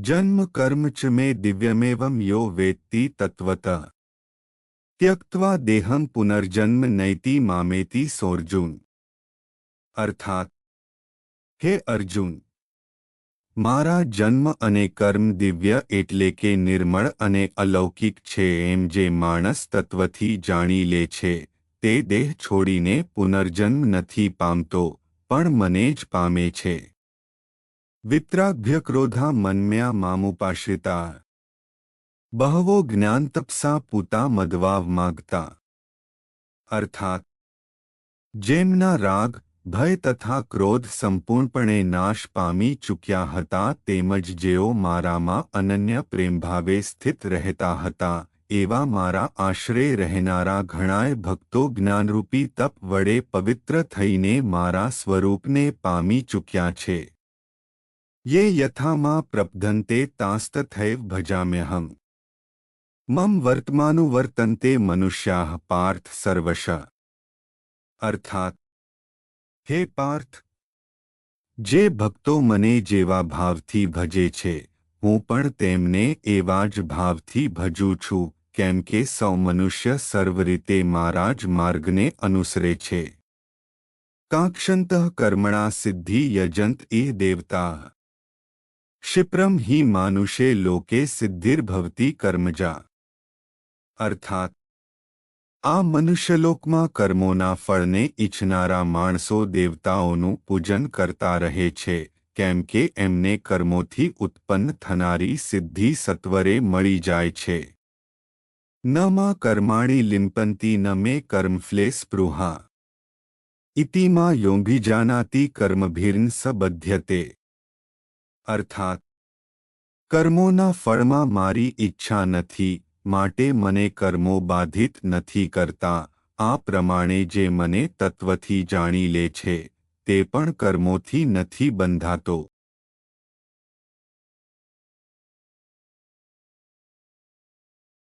जन्म कर्म च मे दिव्यमेवं यो वेत्ति तत्वतः त्यक्त्वा देहं पुनर्जन्म नैति मामेति सोर्जुन અર્થાત હે અર્જુન મારા જન્મ અને કર્મ દિવ્ય એટલે કે નિર્મળ અને અલૌકિક છે એમ જે માણસ તત્વથી જાણી લે છે તે દેહ છોડીને પુનર્જન્મ નથી પામતો પણ મને જ પામે છે વિત્રાભ્ય ક્રોધા મન્મ્યા મામુપાશ્રિતા બહવો જ્ઞાન તપસા પૂતા મદવાવ માગતા અર્થાત જેમના રાગ ભય તથા ક્રોધ સંપૂર્ણપણે નાશ પામી ચૂક્યા હતા તેમજ જેઓ મારામાં અનન્ય પ્રેમભાવે સ્થિત રહેતા હતા એવા મારા આશરે રહેનારા ઘણાય ભક્તો જ્ઞાનરૂપી તપ વડે પવિત્ર થઈને મારા સ્વરૂપને પામી ચૂક્યા છે યે યથામાં પ્રબધંતે તાસ્તથૈવ ભજામ્યહમ મમ વર્તમાનુવર્તન્તે મનુષ્યાઃ પાર્થ સર્વશ અર્થાત હે પાર્થ જે ભક્તો મને જેવા ભાવથી ભજે છે હું પણ તેમને એવા જ ભાવથી ભજું છું કેમ કે સૌ મનુષ્ય સર્વ રીતે મારા જ માર્ગને અનુસરે છે કાંક્ષંત કર્મણા સિદ્ધિ યજંત એ દેવતા ક્ષિપ્રમ હિ માનુષે લોકે સિદ્ધિર્ભવતી કર્મજા અર્થાત આ મનુષ્યલોકમાં કર્મોના ફળને ઈચ્છનારા માણસો દેવતાઓનું પૂજન કરતા રહે છે કેમ કે એમને કર્મોથી ઉત્પન્ન થનારી સિદ્ધિ સત્વરે મળી જાય છે ન માં કર્માણી લિંપંતી ન મે કર્મફ્લે સ્પૃહા ઇતિમાં યોંભિજાનાતી કર્મભીર્ન સબધ્યતે અર્થાત, કર્મોના ફળમાં મારી ઈચ્છા નથી, માટે મને કર્મો બાધિત નથી કરતા, આ પ્રમાણે જે મને તત્વથી જાણી લે છે, તે પણ કર્મોથી નથી બંધાતો.